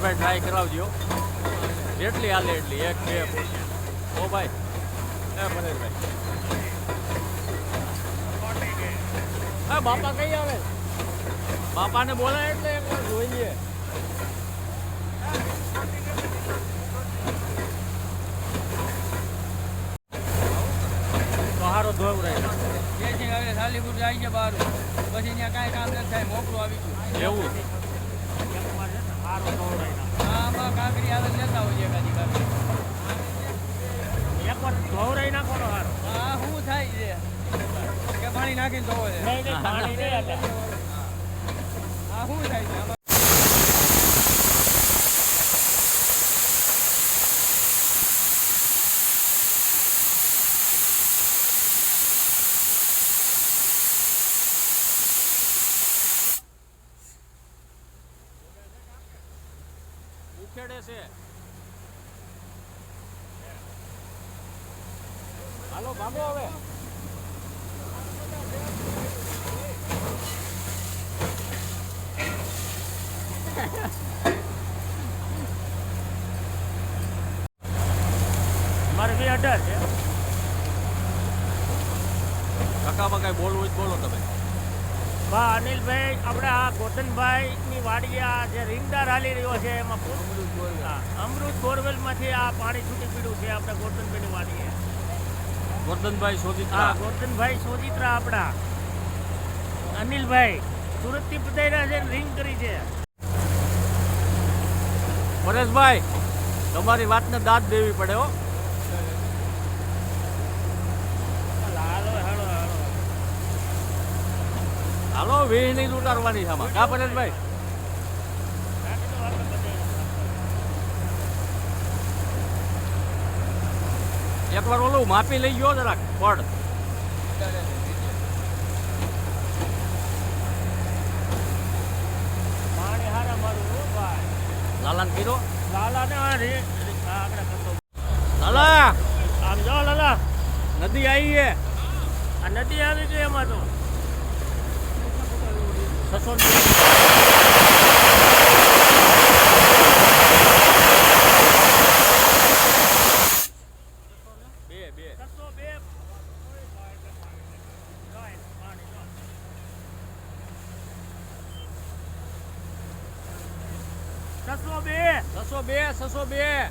પરેશભાઈ try કરાવજો. જેટલી હાલે એટલી એક બે ઓ ભાઈ એ બાપા કઈ આવે? બાપાને બોલાય એટલે એકવાર જોઈએ. તો ધોવ રહે. જે છે હવે સાલીપુર જાય છે બહાર. પછી ત્યાં કાંઈ કામ નથી થાય મોકલું આવી ગયું. એવું હા આમાં કાંકરી આવે લેતા હોય એકાદી કાંકરી એકવાર ધોવરાઈ નાખો ને હારો હા શું થાય છે કે પાણી નાખીને જોવો છે નહીં નહીં પાણી નહીં એટલે હા શું થાય છે આમાં ઉખેડે છે. હાલો ભાગો હવે. મારે બે અઢાર છે. કાકામાં કાંઈ બોલવું હોય બોલો તમે. બા અનિલભાઈ આપણે આ ગોતનભાઈની આ જે રિંગદાર હાલી રહ્યો છે એમાં હા, અમૃત બોરવેલમાંથી આ પાણી છૂટી પીડ્યું છે આપણે ગોતનભાઈની વાડીએ. ગોરધનભાઈ હા સોજિત્રા ગોરધનભાઈ સોજિત્રા આપણા. અનિલભાઈ સુરતથી પધાર્યા છે રિંગ કરી છે. પરેશભાઈ તમારી વાતને દાદ દેવી પડે હો હાલો હાલો હાલો હાલો નહીં ઉતારવાની છે આમાં કા પરેશભાઈ? એકવાર ઓલું માપી લઈ ગયો જરાક પડ. મારું ભાઈ. લાલાન કીધો? લાલા ને લાલા! આમ જાઓ લાલા. નદી આવી છે. આ નદી આવી ગઈ એમાં તો. છસો. છસો બે છસો બે છસો બે